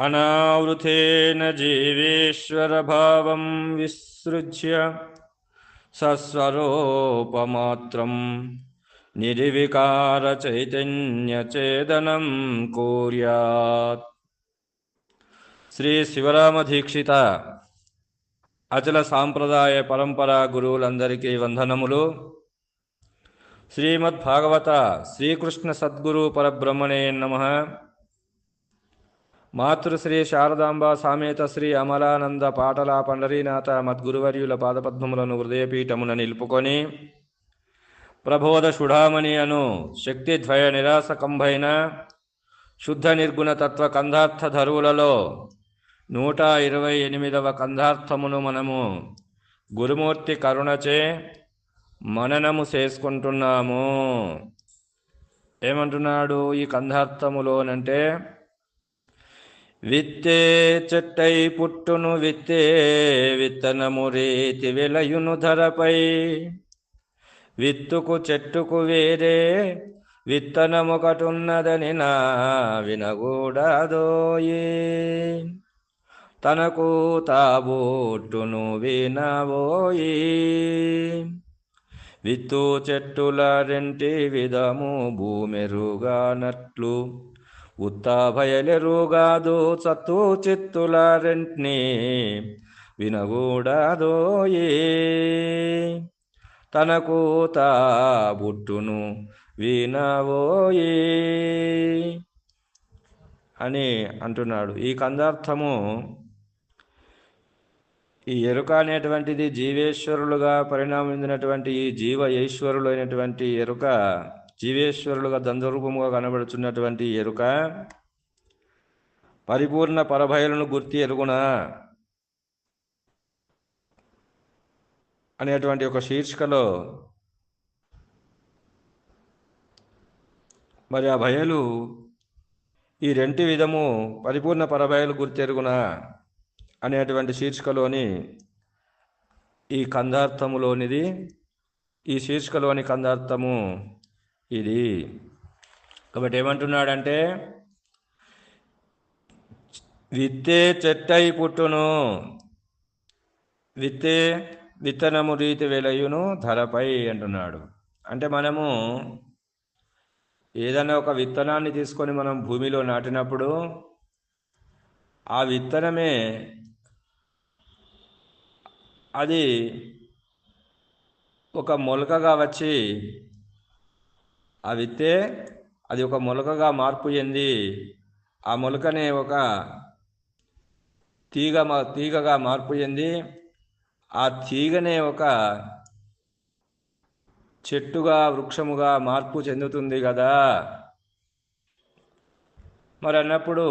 अनावृतेन जीवेश्वरभावं विसृज्य सस्वरूपमात्रं निर्विकारचैतन्यचेदनं कुर्यात् శ్రీ శివరామదీక్షిత అచల సాంప్రదాయ పరంపర గురువులందరికీ వందనములు శ్రీమద్ భాగవత శ్రీకృష్ణ సద్గురు పరబ్రహ్మణే నమ మాతృశ్రీ శారదాంబ సామేత శ్రీ అమలానంద పాటల పండరీనాథ మద్గురువర్యుల పాదపద్మములను హృదయపీఠమున నిలుపుకొని ప్రబోధ సుఢామణి అను శక్తిద్వయ నిరాసకంభైన శుద్ధ నిర్గుణ తత్వ కంధార్థ ధరువులలో నూట ఇరవై ఎనిమిదవ కంధార్థమును మనము గురుమూర్తి కరుణచే మననము చేసుకుంటున్నాము. ఏమంటున్నాడు ఈ కంధార్థములోనంటే విత్తే చెట్టై పుట్టును విత్తే విత్తనము రేతి వెలయును ధరపై. విత్తుకు చెట్టుకు వేరే విత్తనముకటున్నదని నా వినగూడదోయే. తనకు తాబోట్టును వినబోయి. విత్తు చెట్టుల రెంటి విధము భూమెరుగానట్లు ఉత్త భయలెరుగాదు సత్తు చిత్తుల వినగూడదోయే తనకు తా బుట్టును వినవోయే అని అంటున్నాడు. ఈ కందార్థము ఈ ఎరుక అనేటువంటిది జీవేశ్వరులుగా పరిణామించినటువంటి ఈ జీవ ఈశ్వరులు అయినటువంటి ఎరుక జీవేశ్వరులుగా దందరూపముగా కనబడుచున్నటువంటి ఎరుక పరిపూర్ణ పరభయలను గుర్తి ఎరుగున? అనేటువంటి ఒక శీర్షికలో మరి ఆ భయలు ఈ రెంటి విధము పరిపూర్ణ పరభయలు గుర్తెరుగున అనేటువంటి శీర్షికలోని ఈ కందార్థములోనిది ఈ శీర్షికలోని కందార్థము ఇది. కాబట్టి ఏమంటున్నాడంటే విత్తే చెట్టై పుట్టును విత్తే విత్తనము రీతి వెలయును ధరపై అంటున్నాడు. అంటే మనము ఏదైనా ఒక విత్తనాన్ని తీసుకొని మనం భూమిలో నాటినప్పుడు ఆ విత్తనమే అది ఒక మొలకగా వచ్చి ఆ విత్తే అది ఒక మొలకగా మార్పు చెంది ఆ మొలకనే ఒక తీగ తీగగా మార్పు చెంది ఆ తీగనే ఒక చెట్టుగా వృక్షముగా మార్పు చెందుతుంది కదా. మరి అన్నప్పుడు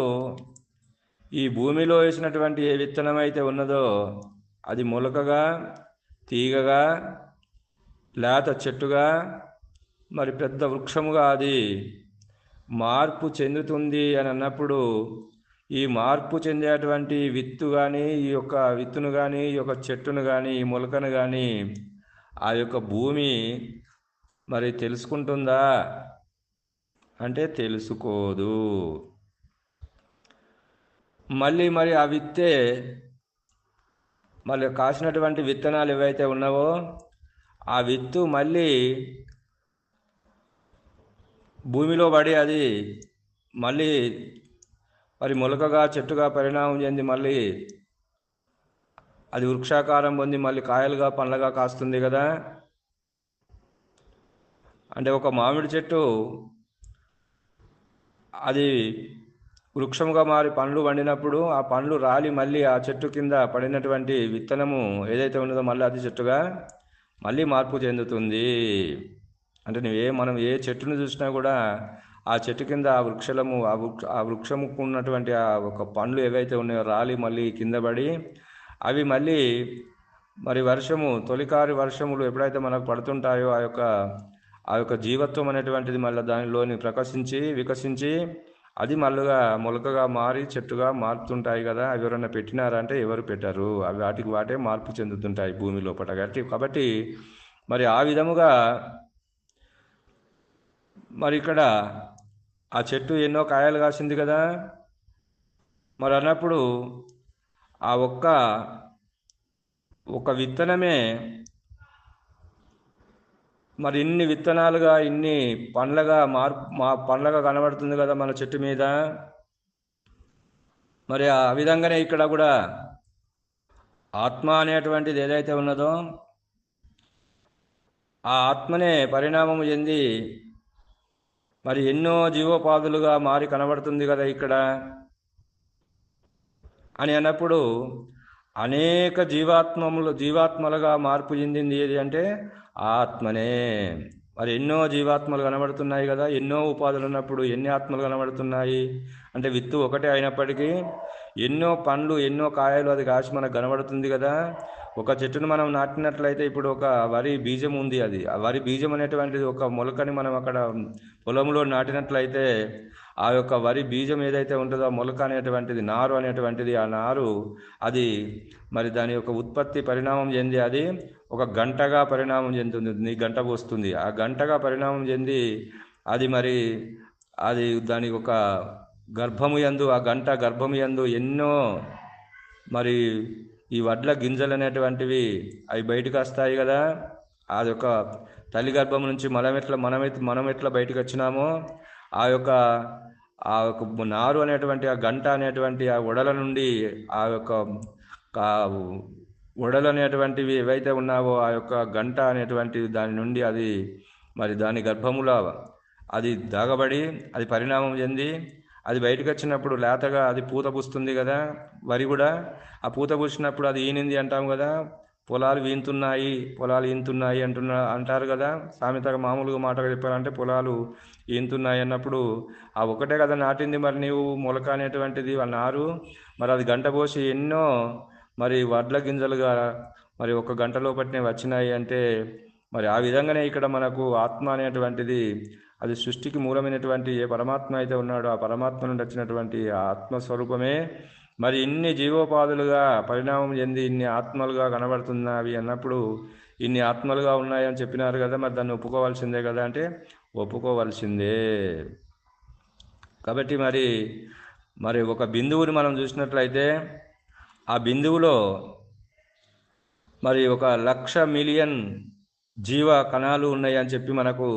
ఈ భూమిలో వేసినటువంటి ఏ విత్తనం అయితే ఉన్నదో అది మొలకగా తీగగా లేత చెట్టుగా మరి పెద్ద వృక్షముగా అది మార్పు చెందుతుంది అని అన్నప్పుడు ఈ మార్పు చెందేటువంటి విత్తు కానీ ఈ యొక్క విత్తును కానీ ఈ యొక్క చెట్టును కానీ ఈ మొలకను కానీ ఆ యొక్క భూమి మరి తెలుసుకుంటుందా? అంటే తెలుసుకోదు. మళ్ళీ మరి ఆ విత్తే మళ్ళీ కాసినటువంటి విత్తనాలు ఏవైతే ఉన్నావో ఆ విత్తు మళ్ళీ భూమిలో పడి అది మళ్ళీ మరి మొలకగా చెట్టుగా పరిణామం చెంది మళ్ళీ అది వృక్షాకారం పొంది మళ్ళీ కాయలుగా పండ్లగా కాస్తుంది కదా. అంటే ఒక మామిడి చెట్టు అది వృక్షముగా మారి పండ్లు పండినప్పుడు ఆ పండ్లు రాలి మళ్ళీ ఆ చెట్టు కింద పడినటువంటి విత్తనము ఏదైతే ఉన్నదో మళ్ళీ అది చెట్టుగా మళ్ళీ మార్పు చెందుతుంది. అంటే నువ్వే మనం ఏ చెట్టును చూసినా కూడా ఆ చెట్టు కింద ఆ వృక్షలము ఆ వృక్ష ఆ వృక్షముకు ఉన్నటువంటి ఆ ఒక పండ్లు ఏవైతే ఉన్నాయో రాలి మళ్ళీ కింద పడి అవి మళ్ళీ మరి వర్షము తొలికారి వర్షములు ఎప్పుడైతే మనకు పడుతుంటాయో ఆ యొక్క ఆ యొక్క జీవత్వం అనేటువంటిది మళ్ళీ దానిలోని ప్రకాశించి వికసించి అది మళ్ళుగా మొలకగా మారి చెట్టుగా మారుతుంటాయి కదా. అవి ఎవరైనా పెట్టినారా అంటే ఎవరు పెట్టారు. అవి వాటికి వాటే మార్పు చెందుతుంటాయి భూమి లోపల. కాబట్టి కాబట్టి మరి ఆ విధముగా మరి ఇక్కడ ఆ చెట్టు ఎన్నో కాయలు కాసింది కదా. మరి అన్నప్పుడు ఆ ఒక్క ఒక విత్తనమే మరి ఇన్ని విత్తనాలుగా ఇన్ని పండ్లగా మార్ మా పండ్లగా కనబడుతుంది కదా మన చెట్టు మీద. మరి ఆ విధంగానే ఇక్కడ కూడా ఆత్మ అనేటువంటిది ఏదైతే ఉన్నదో ఆ ఆత్మనే పరిణామం చెంది మరి ఎన్నో జీవోపాధులుగా మారి కనబడుతుంది కదా ఇక్కడ. అని అన్నప్పుడు అనేక జీవాత్మములు జీవాత్మలుగా మార్పు చెందింది ఏది అంటే ఆత్మనే. మరి ఎన్నో జీవాత్మలు కనబడుతున్నాయి కదా ఎన్నో ఉపాధులు ఉన్నప్పుడు ఎన్ని ఆత్మలు కనబడుతున్నాయి? అంటే విత్తు ఒకటే అయినప్పటికీ ఎన్నో పండ్లు ఎన్నో కాయలు అది కాసి మనకు కనబడుతుంది కదా. ఒక చెట్టును మనం నాటినట్లయితే ఇప్పుడు ఒక వరి బీజం ఉంది అది. ఆ వరి బీజం అనేటువంటిది ఒక మొలకని మనం అక్కడ పొలంలో నాటినట్లయితే ఆ యొక్క వరి బీజం ఏదైతే ఉంటుందో ఆ మొలక అనేటువంటిది నారు అనేటువంటిది ఆ నారు అది మరి దాని యొక్క ఉత్పత్తి పరిణామం చెంది అది ఒక గంటగా పరిణామం చెందుతుంది నీ గంట పోస్తుంది. ఆ గంటగా పరిణామం చెంది అది మరి అది దాని ఒక గర్భము యందు ఆ గంట గర్భము యందు ఎన్నో మరి ఈ వడ్ల గింజలు అనేటువంటివి అవి బయటకు వస్తాయి కదా. అది ఒక తల్లి గర్భం నుంచి మనం ఎట్లా మనం మనం ఎట్లా బయటకు వచ్చినామో ఆ యొక్క ఆ యొక్క నారు అనేటువంటి ఆ గంట అనేటువంటి ఆ ఉడల నుండి ఆ యొక్క ఉడలు అనేటువంటివి ఏవైతే ఉన్నావో ఆ యొక్క గంట అనేటువంటి దాని నుండి అది మరి దాని గర్భములో అది దాగబడి అది పరిణామం చెంది అది బయటకు వచ్చినప్పుడు లేతగా అది పూత పూస్తుంది కదా వరి కూడా. ఆ పూత పూసినప్పుడు అది ఈనింది అంటాం కదా పొలాలు వీంతున్నాయి పొలాలు ఈంతున్నాయి అంటున్నా అంటారు కదా. సామెతగా మామూలుగా మాటగా చెప్పాలంటే పొలాలు ఈంతున్నాయి అన్నప్పుడు ఆ ఒకటే కదా నాటింది మరి నీవు మొలక అనేటువంటిది ఆ నారు. మరి అది గంట పోసి ఎన్నో మరి వడ్ల గింజలుగా మరి ఒక గంటలో పట్టినవి వచ్చినాయి అంటే మరి ఆ విధంగానే ఇక్కడ మనకు ఆత్మ అనేటువంటిది అది సృష్టికి మూలమైనటువంటి ఏ పరమాత్మ అయితే ఉన్నాడో ఆ పరమాత్మ నుండి వచ్చినటువంటి ఆత్మస్వరూపమే. మరి ఇన్ని జీవోపాధులుగా పరిణామం చెంది ఇన్ని ఆత్మలుగా కనబడుతున్నవి అన్నప్పుడు ఇన్ని ఆత్మలుగా ఉన్నాయని చెప్పినారు కదా మరి దాన్ని ఒప్పుకోవాల్సిందే కదా అంటే ఒప్పుకోవాల్సిందే. కాబట్టి మరి మరి ఒక బిందువుని మనం చూసినట్లయితే ఆ బిందువులో మరి ఒక లక్ష మిలియన్ జీవ కణాలు ఉన్నాయి అని చెప్పి మనకు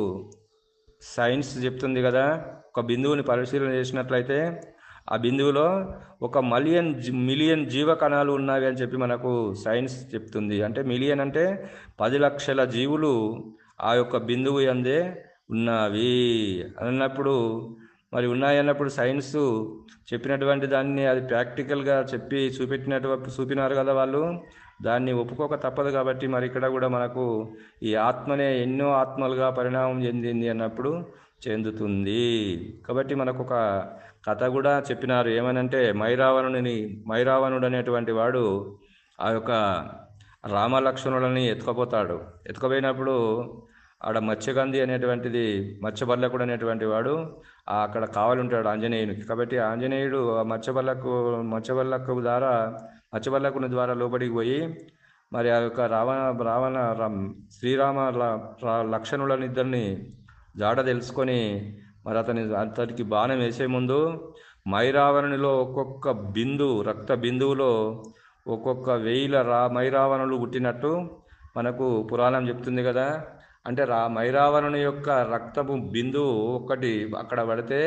సైన్స్ చెప్తుంది కదా ఒక బిందువుని పరిశీలన చేసినట్లయితే ఆ బిందువులో ఒక మిలియన్ మిలియన్ జీవ కణాలు ఉన్నవి అని చెప్పి మనకు సైన్స్ చెప్తుంది. అంటే మిలియన్ అంటే పది లక్షల జీవులు ఆ యొక్క బిందువు అందే ఉన్నవి అన్నప్పుడు మరి ఉన్నాయి అన్నప్పుడు సైన్స్ చెప్పినటువంటి దాన్ని అది ప్రాక్టికల్గా చెప్పి చూపెట్టినటువంటి చూపినారు కదా వాళ్ళు. దాన్ని ఒప్పుకోక తప్పదు కాబట్టి మరి ఇక్కడ కూడా మనకు ఈ ఆత్మనే ఎన్నో ఆత్మలుగా పరిణామం చెందింది అన్నప్పుడు చెందుతుంది. కాబట్టి మనకు ఒక కథ కూడా చెప్పినారు. ఏమనంటే మైరావణుని మైరావణుడు అనేటువంటి వాడు ఆ యొక్క రామలక్ష్మణులని ఎత్తుకపోతాడు. ఎత్తుకపోయినప్పుడు ఆడ మత్స్యగంధి అనేటువంటిది మత్స్యబల్లకుడు అనేటువంటి వాడు అక్కడ కావాలి ఉంటాడు ఆంజనేయునికి. కాబట్టి ఆంజనేయుడు ఆ మత్స్యబల్లకు మత్స్యబల్లకు ద్వారా మత్స్యబల్లకుని ద్వారా లోబడికి పోయి మరి ఆ యొక్క రావణ రావణ శ్రీరామ లక్షణులనిద్దరిని జాడ తెలుసుకొని మరి అతని అతనికి బాణం వేసే ముందు మైరావణునిలో ఒక్కొక్క బిందు రక్త బిందువులో ఒక్కొక్క వేయిల రా మైరావణులు పుట్టినట్టు మనకు పురాణం చెప్తుంది కదా. అంటే రా మైరావణుని యొక్క రక్తపు బిందువు ఒక్కటి అక్కడ పడితే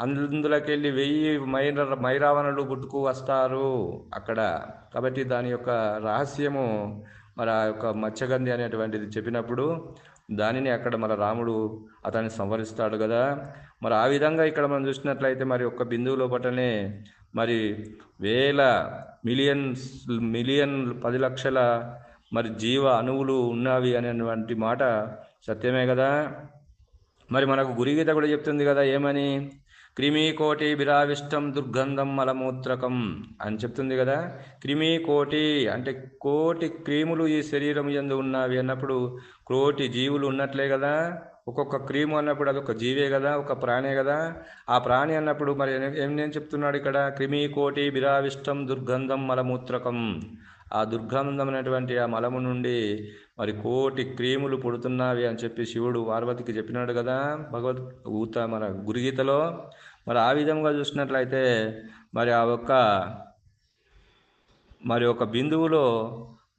అందులోకి వెళ్ళి వెయ్యి మైర మైరావణులు పుట్టుకు వస్తారు అక్కడ. కాబట్టి దాని యొక్క రహస్యము మరి ఆ యొక్క మత్స్యగంధి అనేటువంటిది చెప్పినప్పుడు దానిని అక్కడ మన రాముడు అతన్ని సంవరిస్తాడు కదా. మరి ఆ విధంగా ఇక్కడ మనం చూసినట్లయితే మరి ఒక్క బిందువు లోపలనే మరి వేల మిలియన్స్ మిలియన్ పది లక్షల మరి జీవ అణువులు ఉన్నవి అనేటువంటి మాట సత్యమే కదా. మరి మనకు గురిగీత కూడా చెప్తుంది కదా ఏమని? క్రిమి కోటి బిరావిష్టం దుర్గంధం మలమూత్రకం అని చెప్తుంది కదా. క్రిమి కోటి అంటే కోటి క్రీములు ఈ శరీరం ఎందు ఉన్నవి అన్నప్పుడు కోటి జీవులు ఉన్నట్లే కదా. ఒక్కొక్క క్రీము అన్నప్పుడు అది ఒక జీవే కదా ఒక ప్రాణే కదా. ఆ ప్రాణి అన్నప్పుడు మరి ఏం నేను చెప్తున్నాడు ఇక్కడ? క్రిమీకోటి బిరావిష్టం దుర్గంధం మలమూత్రకం. ఆ దుర్గంధం అనేటువంటి ఆ మలము నుండి మరి కోటి క్రీములు పుడుతున్నావి అని చెప్పి శివుడు పార్వతికి చెప్పినాడు కదా భగవద్ ఊత మన గురుగీతలో. మరి ఆ విధంగా చూసినట్లయితే మరి ఆ ఒక్క మరి ఒక బిందువులో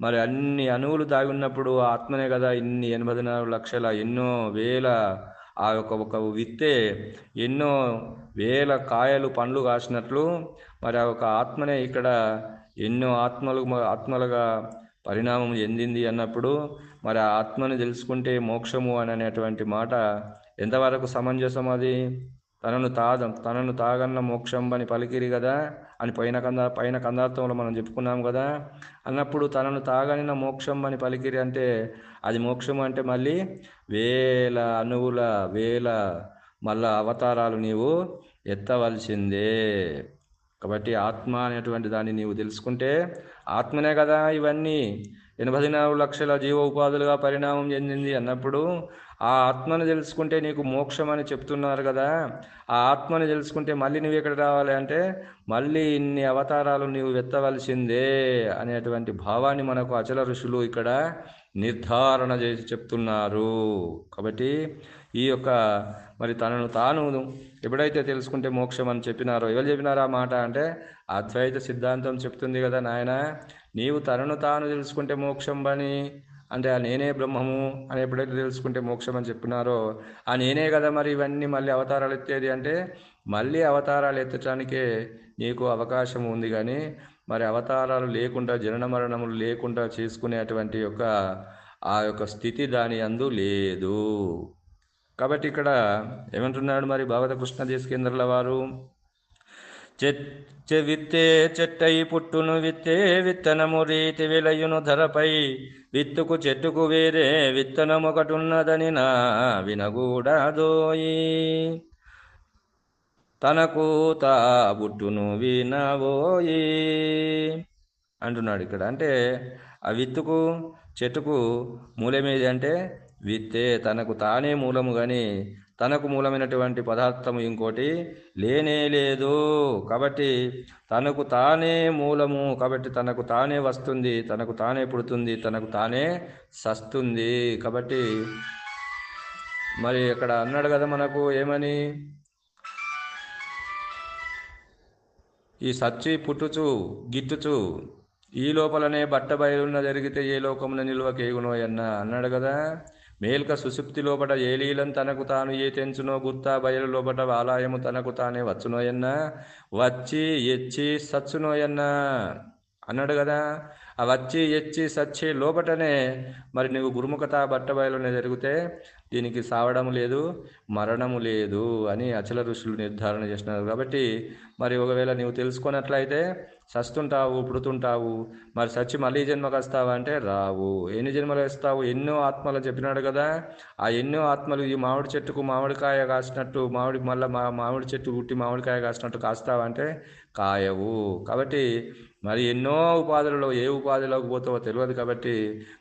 మరి అన్ని అణువులు దాగి ఉన్నప్పుడు ఆత్మనే కదా ఇన్ని ఎనభై నాలుగు లక్షల ఎన్నో వేల ఆ యొక్క ఒక విత్తే ఎన్నో వేల కాయలు పండ్లు కాసినట్లు మరి ఆ ఒక ఆత్మనే ఇక్కడ ఎన్నో ఆత్మలు ఆత్మలుగా పరిణామం చెందింది అన్నప్పుడు మరి ఆ ఆత్మని తెలుసుకుంటే మోక్షము అని అనేటువంటి మాట ఎంతవరకు సమంజసం అది? తనను తాదం తనను తాగన్న మోక్షం అని పలికిరి కదా అని పైన కంద పైన కందార్థంలో మనం చెప్పుకున్నాం కదా. అన్నప్పుడు తనను తాగనిన మోక్షం అని పలికిరి అంటే అది మోక్షం అంటే మళ్ళీ వేల అణువుల వేల మళ్ళా అవతారాలు నీవు ఎత్తవలసిందే. కాబట్టి ఆత్మ అనేటువంటి దాన్ని నీవు తెలుసుకుంటే ఆత్మనే కదా ఇవన్నీ. ఎనభై నాలుగు లక్షల జీవ ఉపాధులుగా పరిణామం చెందింది అన్నప్పుడు ఆ ఆత్మను తెలుసుకుంటే నీకు మోక్షం అని చెప్తున్నారు కదా. ఆ ఆత్మని తెలుసుకుంటే మళ్ళీ నువ్వు ఎక్కడ రావాలి అంటే మళ్ళీ ఇన్ని అవతారాలు నీవు వెత్తవలసిందే అనేటువంటి భావాన్ని మనకు అచల ఋషులు ఇక్కడ నిర్ధారణ చేసి చెప్తున్నారు. కాబట్టి ఈ యొక్క మరి తనను తాను ఎప్పుడైతే తెలుసుకుంటే మోక్షం అని చెప్పినారో ఎవరు చెప్పినారు ఆ మాట అంటే అద్వైత సిద్ధాంతం చెప్తుంది కదా నాయన నీవు తనను తాను తెలుసుకుంటే మోక్షం అని అంటే ఆ నేనే బ్రహ్మము అని ఎప్పుడైతే తెలుసుకుంటే మోక్షం అని చెప్పినారో ఆ నేనే కదా మరి ఇవన్నీ మళ్ళీ అవతారాలు ఎత్తేది అంటే మళ్ళీ అవతారాలు ఎత్తటానికే నీకు అవకాశం ఉంది కానీ మరి అవతారాలు లేకుండా జనన మరణములు లేకుండా చేసుకునేటువంటి యొక్క ఆ యొక్క స్థితి దాని అందు లేదు. కాబట్టి ఇక్కడ ఏమంటున్నాడు మరి భాగవత కృష్ణ దేశకేంద్రుల వారు? చె విత్తే చెట్టై పుట్టును విత్తే విత్తనము రీతి విలయును ధరపై విత్తుకు చెట్టుకు వేరే విత్తనము ఒకటున్నదని నా వినగూడదోయి. తనకు తా పుట్టును వినవోయి. అంటున్నాడు ఇక్కడ. అంటే ఆ విత్తుకు చెట్టుకు మూలమేది అంటే విత్తే తనకు తానే మూలము కానీ తనకు మూలమైనటువంటి పదార్థము ఇంకోటి లేనే లేదు. కాబట్టి తనకు తానే మూలము కాబట్టి తనకు తానే వస్తుంది తనకు తానే పుడుతుంది తనకు తానే సస్తుంది. కాబట్టి మరి ఇక్కడ అన్నాడు కదా మనకు ఏమని? ఈ సచ్చి పుట్టుచు గిట్టుచు ఈ లోపలనే బట్ట బయలున్న జరిగితే ఏ లోకమున నిల్వ కేగునోయన్న అన్నాడు కదా. మేల్క సుశుప్తి లోపట ఏలీలం తనకు తాను ఏ తెంచునో గుర్తా బయలు లోపట ఆలయము తనకు తానే వచ్చునోయన్నా వచ్చి ఎచ్చి సచ్చునోయన్నా అన్నాడు కదా. ఆ వచ్చి ఎచ్చి సచ్చి లోపటనే మరి నీవు గురుముఖత బట్టబయలునే జరిగితే దీనికి సావడం లేదు మరణము లేదు అని అచల ఋషులు నిర్ధారణ చేసినారు కాబట్టి మరి ఒకవేళ నీవు తెలుసుకున్నట్లయితే సస్తుంటావు పుడుతుంటావు. మరి సచ్చి మళ్ళీ జన్మకు వస్తావా అంటే రావు. ఎన్ని జన్మలు వేస్తావు? ఎన్నో ఆత్మలు చెప్పినాడు కదా. ఆ ఎన్నో ఆత్మలు ఈ మామిడి చెట్టుకు మామిడికాయ కాసినట్టు మామిడి మళ్ళీ మా మామిడి చెట్టు పుట్టి మామిడికాయ కాసినట్టు కాస్తావంటే కాయవు. కాబట్టి మరి ఎన్నో ఉపాధులలో ఏ ఉపాధిలోకి పోతావో తెలియదు కాబట్టి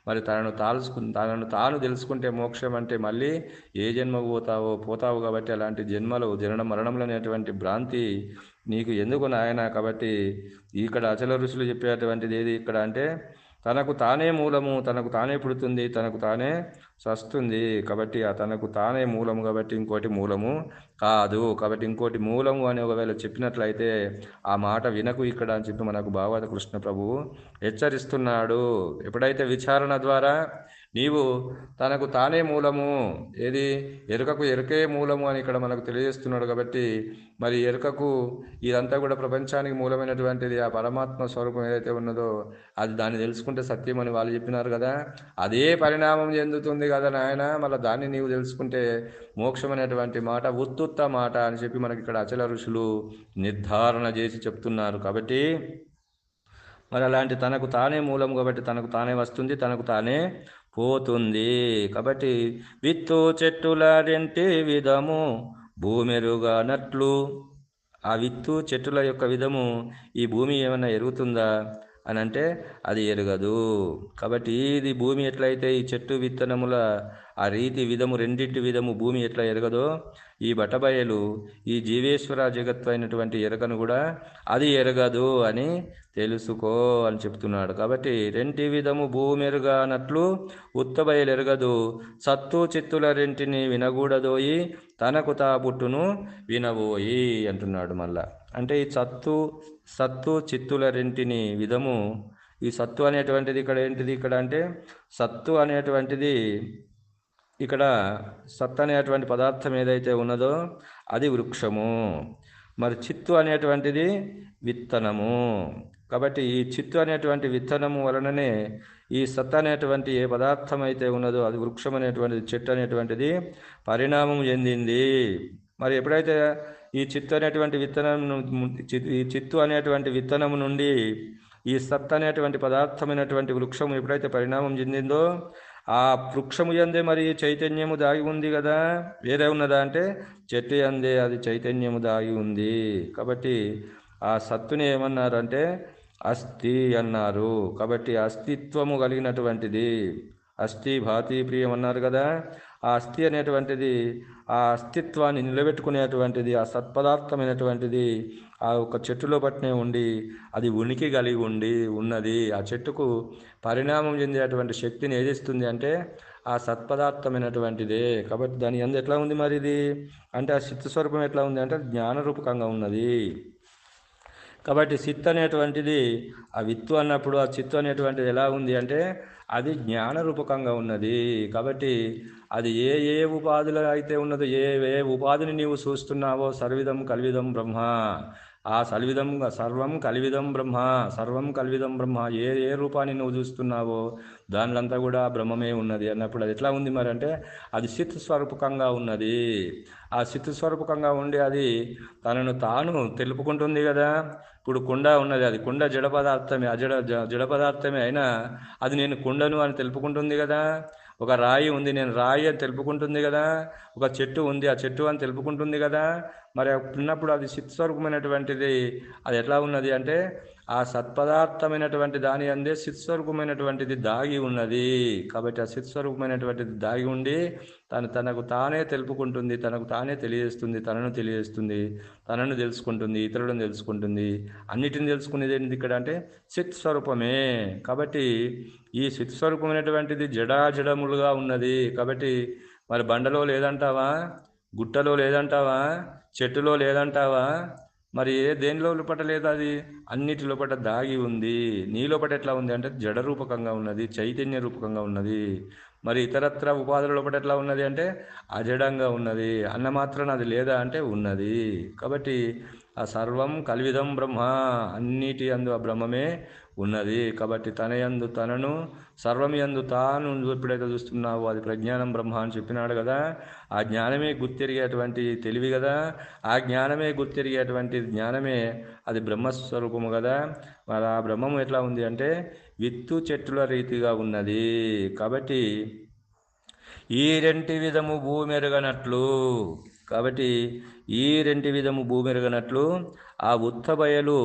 మరి తనను తాల్చుకు తనను తాను తెలుసుకుంటే మోక్షం అంటే మళ్ళీ ఏ జన్మకు పోతావో పోతావు కాబట్టి అలాంటి జన్మలు జనన మరణంలో అనేటువంటి భ్రాంతి నీకు ఎందుకు నాయన? కాబట్టి ఇక్కడ అచల ఋషులు చెప్పేటువంటిది ఏది ఇక్కడ అంటే తనకు తానే మూలము తనకు తానే పుడుతుంది తనకు తానే సస్తుంది. కాబట్టి ఆ తనకు తానే మూలము కాబట్టి ఇంకోటి మూలము. కాదు. కాబట్టి ఇంకోటి మూలము అని ఒకవేళ చెప్పినట్లయితే ఆ మాట వినకు ఇక్కడ అని చెప్పి మనకు భాగవత కృష్ణ ప్రభువు హెచ్చరిస్తున్నాడు. ఎప్పుడైతే విచారణ ద్వారా నీవు తనకు తానే మూలము ఏది? ఎరుకకు ఎరుకే మూలము అని ఇక్కడ మనకు తెలియజేస్తున్నాడు కాబట్టి మరి ఎరుకకు ఇదంతా కూడా ప్రపంచానికి మూలమైనటువంటిది ఆ పరమాత్మ స్వరూపం ఏదైతే ఉన్నదో అది దాన్ని తెలుసుకుంటే సత్యం అని వాళ్ళు చెప్పినారు కదా. అదే పరిణామం చెందుతుంది కదా నాయన. మళ్ళీ దాన్ని నీవు తెలుసుకుంటే మోక్షం అనేటువంటి మాట ఉత్తుత్త మాట అని చెప్పి మనకి ఇక్కడ అచల ఋషులు నిర్ధారణ చేసి చెప్తున్నారు కాబట్టి మరి అలాంటి తనకు తానే మూలం కాబట్టి తనకు తానే వస్తుంది తనకు తానే పోతుంది. కాబట్టి విత్తు చెట్టుల రెంటి విధము భూమెరుగానట్లు. ఆ విత్తు చెట్టుల యొక్క విధము ఈ భూమి ఏమైనా ఎరుగుతుందా అని అంటే అది ఎరగదు. కాబట్టి ఇది భూమి ఎట్లయితే ఈ చెట్టు విత్తనముల ఆ రీతి విధము రెండింటి విధము భూమి ఎట్లా ఎరగదో ఈ బటబయలు ఈ జీవేశ్వర జగత్తు అయినటువంటి ఎరకను కూడా అది ఎరగదు అని తెలుసుకో అని చెప్తున్నాడు. కాబట్టి రెంటి విధము భూమి ఎరగనట్లు ఉత్తబయలు ఎరగదు. సత్తు చిత్తుల రెంటిని వినకూడదోయి తనకు తా పుట్టును వినబోయి అంటున్నాడు మళ్ళా. అంటే ఈ సత్తు సత్తు చిత్తుల రెంటిని విధము ఈ సత్తు అనేటువంటిది ఇక్కడ ఏంటిది? ఇక్కడ అంటే సత్తు అనేటువంటిది ఇక్కడ సత్ అనేటువంటి పదార్థం ఏదైతే ఉన్నదో అది వృక్షము. మరి చిత్తు అనేటువంటిది విత్తనము. కాబట్టి ఈ చిత్తు అనేటువంటి విత్తనము వలననే ఈ సత్ అనేటువంటి ఏ పదార్థం అయితే ఉన్నదో అది వృక్షం అనేటువంటిది చెట్టు అనేటువంటిది పరిణామం చెందింది. మరి ఎప్పుడైతే ఈ చిత్తు అనేటువంటి విత్తనం ఈ చిత్తు అనేటువంటి విత్తనము నుండి ఈ సత్ అనేటువంటి పదార్థమైనటువంటి వృక్షము ఎప్పుడైతే పరిణామం చెందిందో ఆ వృక్షము ఎందే మరి చైతన్యము దాగి ఉంది కదా. వేరే ఉన్నదా అంటే చెట్టు అందే అది చైతన్యము దాగి ఉంది. కాబట్టి ఆ సత్తుని ఏమన్నారంటే అస్థి అన్నారు. కాబట్టి అస్తిత్వము కలిగినటువంటిది. అస్థి భాతి ప్రియం అన్నారు కదా. ఆ అస్థి అనేటువంటిది ఆ అస్తిత్వాన్ని నిలబెట్టుకునేటువంటిది ఆ సత్పదార్థమైనటువంటిది ఆ ఒక చెట్టులో పట్టినే ఉండి అది ఉనికి కలిగి ఉండి ఉన్నది. ఆ చెట్టుకు పరిణామం చెందేటువంటి శక్తిని ఏదిస్తుంది అంటే ఆ సత్పదార్థమైనటువంటిదే. కాబట్టి దాని ఎందు ఎట్లా ఉంది మరి ఇది? అంటే ఆ చిత్తస్వరూపం ఎట్లా ఉంది అంటే జ్ఞానరూపకంగా ఉన్నది. కాబట్టి సిత్ అనేటువంటిది ఆ విత్తు అన్నప్పుడు ఆ చిత్తు అనేటువంటిది ఎలా ఉంది అంటే అది జ్ఞానరూపకంగా ఉన్నది. కాబట్టి అది ఏ ఏ ఉపాధులు అయితే ఉన్నదో ఏ ఏ ఉపాధిని నీవు చూస్తున్నావో సర్విధం కల్విదం బ్రహ్మ. ఆ సల్విధం సర్వం కలివిధం బ్రహ్మ. సర్వం కల్విదం బ్రహ్మ. ఏ ఏ రూపాన్ని నువ్వు చూస్తున్నావో దానిలంతా కూడా బ్రహ్మమే ఉన్నది అన్నప్పుడు అది ఎట్లా ఉంది మరి అంటే అది సిత్ స్వరూపకంగా ఉన్నది. ఆ సిత్ స్వరూపకంగా ఉండి అది తనను తాను తెలుపుకుంటుంది కదా. ఇప్పుడు కుండ ఉన్నది అది కుండ జడ పదార్థమే అజడ జడ పదార్థమే అయినా అది నేను కుండను అని తెలుపుకుంటుంది కదా. ఒక రాయి ఉంది నేను రాయి అని తెలుపుకుంటుంది కదా. ఒక చెట్టు ఉంది ఆ చెట్టు అని తెలుపుకుంటుంది కదా. మరి ఉన్నప్పుడు అది చిత్స్వరూపమైనటువంటిది అది ఎట్లా ఉన్నది అంటే ఆ సత్పదార్థమైనటువంటి దాని అందే చిత్స్వరూపమైనటువంటిది దాగి ఉన్నది. కాబట్టి ఆ చిత్స్వరూపమైనటువంటిది దాగి ఉండి తను తనకు తానే తెలుపుకుంటుంది తనకు తానే తెలియజేస్తుంది తనను తెలియజేస్తుంది తనను తెలుసుకుంటుంది ఇతరులను తెలుసుకుంటుంది. అన్నిటిని తెలుసుకునేది ఏంటి ఇక్కడ అంటే చిత్ స్వరూపమే కాబట్టి ఈ చిత్ స్వరూపమైనటువంటిది జడాజడములుగా ఉన్నది. కాబట్టి మరి బండలో లేదంటావా? గుట్టలో లేదంటావా? చెట్టులో లేదంటావా? మరి ఏ దేని లోపట లేదు అది? అన్నిటి లోపట దాగి ఉంది. నీ లోపట ఎట్లా ఉంది? అంటే జడ రూపకంగా ఉన్నది చైతన్య రూపకంగా ఉన్నది. మరి ఇతరత్ర ఉపాధుల లోపల ఎట్లా ఉన్నది అంటే అజడంగా ఉన్నది. అన్న మాత్రం అది లేదా అంటే ఉన్నది. కాబట్టి ఆ సర్వం కలివిధం బ్రహ్మ. అన్నిటి అందు ఆ బ్రహ్మమే ఉన్నది. కాబట్టి తన యందు తనను సర్వం యందు తాను ఎప్పుడైతే చూస్తున్నావో. అది ప్రజ్ఞానం బ్రహ్మ అని చెప్పినాడు కదా. ఆ జ్ఞానమే గుర్తిరిగేటువంటి తెలివి కదా. ఆ జ్ఞానమే గుర్తిరిగేటువంటి జ్ఞానమే అది బ్రహ్మస్వరూపము కదా. మరి ఆ బ్రహ్మము ఎట్లా ఉంది అంటే విత్తు చెట్టుల రీతిగా ఉన్నది. కాబట్టి ఈ రెంటి విధము భూమెరుగనట్లు కాబట్టి ఈ రెంటి విధము భూమెరుగనట్లు ఆ ఉత్తబయలు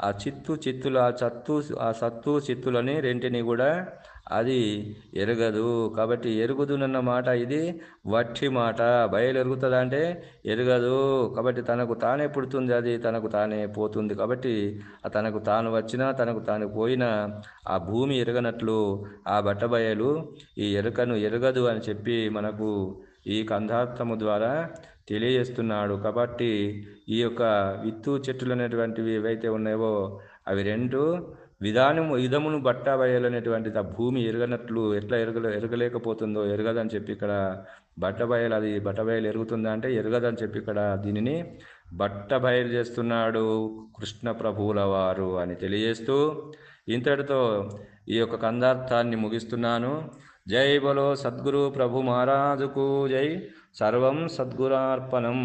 ఆ చిత్తు చిత్తులు ఆ చత్తు ఆ సత్తు చిత్తులని రెంటిని కూడా అది ఎరగదు. కాబట్టి ఎరుగుదునన్న మాట ఇది వట్టి మాట. బయలు ఎరుగుతుందా అంటే ఎరగదు. కాబట్టి తనకు తానే పుడుతుంది అది తనకు తానే పోతుంది. కాబట్టి తనకు తాను వచ్చినా తనకు తాను పోయినా ఆ భూమి ఎరగనట్లు ఆ బట్టబయలు ఈ ఎరుకను ఎరగదు అని చెప్పి మనకు ఈ కంధార్థము ద్వారా తెలియజేస్తున్నాడు కాబట్టి ఈ యొక్క విత్తు చెట్టులు అనేటువంటివి ఏవైతే ఉన్నాయో అవి రెండు విధానము ఇదమును బట్టబయలనేటువంటిది ఆ భూమి ఎరగనట్లు ఎట్లా ఎరగ ఎరగలేకపోతుందో ఎరగదని చెప్పి ఇక్కడ బట్టబయలు అది బట్టబయలు ఎరుగుతుందా అంటే ఎరగదని చెప్పి ఇక్కడ దీనిని బట్టబయలు చేస్తున్నాడు కృష్ణ ప్రభువుల వారు అని తెలియజేస్తూ ఇంతటితో ఈ యొక్క కందార్థాన్ని ముగిస్తున్నాను. జై బలో సద్గురు ప్రభు మహారాజుకు జై. సర్వం సద్గురార్పణం.